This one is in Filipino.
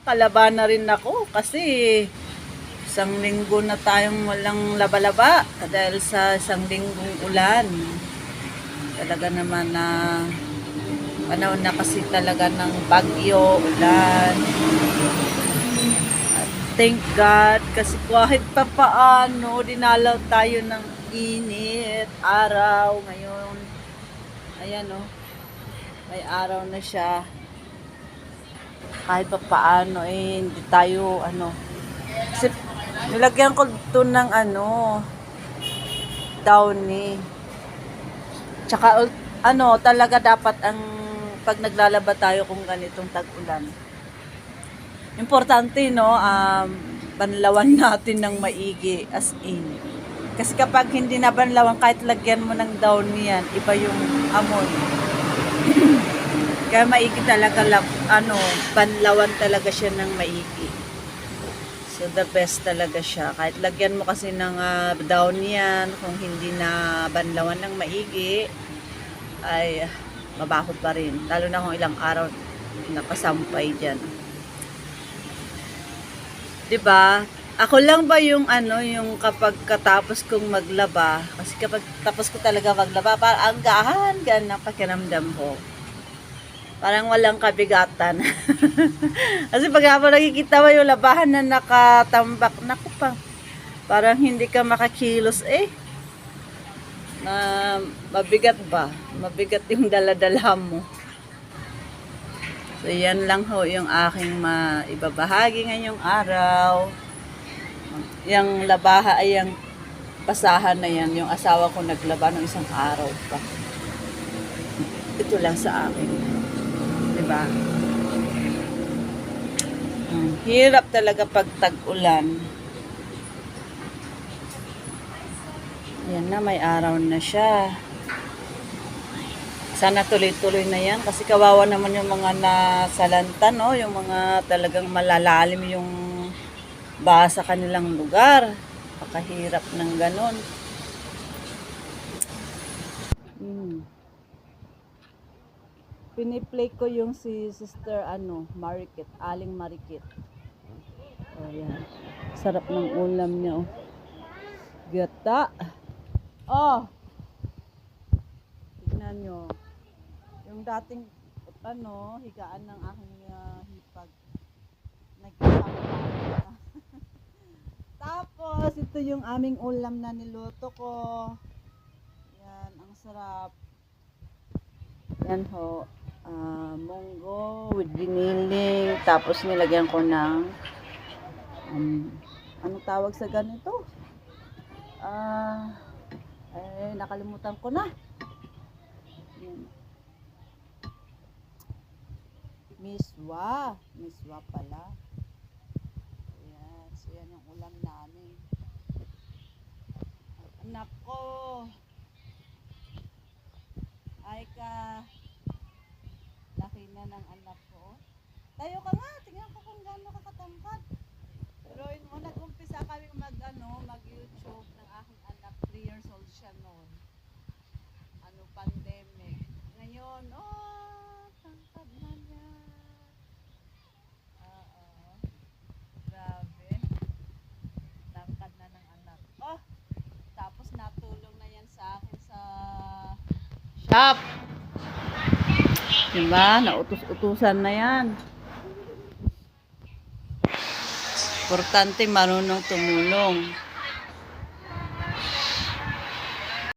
Nakalaba na rin ako kasi isang linggo na tayong walang laba-laba dahil sa isang linggong ulan. Talaga naman na panahon na kasi talaga ng bagyo, ulan. Thank God kasi kahit pa paano dinalaw tayo ng init, araw ngayon. Ayan oh. May araw na siya kahit pa paano eh, hindi tayo ano. Kasi nilagyan ko to ng ano, downy. Tsaka ul- ano, talaga dapat ang pag naglalaba tayo kung ganitong tag-ulan. Importante no, um, banlawan natin ng maigi as in. Kasi kapag hindi na banlawan, kahit lagyan mo ng downy yan, iba yung amoy. Kaya maigi talaga ano, panlawan talaga siya ng maigi. So the best talaga siya. Kahit lagyan mo kasi ng ah, down yan, kung hindi na banlawan ng maigi, ay ah, mabaho pa rin. Lalo na kung ilang araw nakasampay dyan. ba? Ako lang ba yung ano, yung kapag katapos kong maglaba, kasi kapag tapos ko talaga maglaba, parang ang gahan, gaan ng pakiramdam ko parang walang kabigatan. Kasi pag ako nakikita mo yung labahan na nakatambak, naku pa, parang hindi ka makakilos eh. Na mabigat ba? Mabigat yung daladala mo. So yan lang ho yung aking maibabahagi ngayong araw. Yung labaha ay yung basahan na yan. Yung asawa ko naglaba ng isang araw pa. Ito lang sa akin. Diba? Mm, hirap talaga pag tag-ulan. Yan na, may araw na siya. Sana tuloy-tuloy na yan kasi kawawa naman yung mga nasalanta, no? Yung mga talagang malalalim yung baha sa kanilang lugar. Pakahirap ng ganon. Piniplay ko yung si Sister ano, Marikit, Aling Marikit. Oh, yan. Sarap ng ulam niya, oh. Gata. Oh! Tignan nyo. Yung dating, ano, higaan ng aking uh, hipag. Nagkakapit na. Tapos, ito yung aming ulam na niluto ko. Yan, ang sarap. Yan ho ah, munggo with giniling. Tapos nilagyan ko ng um, anong tawag sa ganito? Ah, eh, nakalimutan ko na. Miswa. Miswa pala. Ayan. So, yan yung ulam namin. Anak ko. Ay ka. Laki na ng anak ko. Tayo ka nga, tingnan ko kung gaano ka katangkad. Pero mo, nag-umpisa kami mag, ano, mag-YouTube ng aking anak. 3 years old siya noon. Ano, pandemic. Ngayon, oh, tangkad na niya. Oo. Grabe. Tangkad na ng anak. Oh, tapos natulong na yan sa akin sa shop. Diba? Nautos-utusan na yan. Importante marunong tumulong.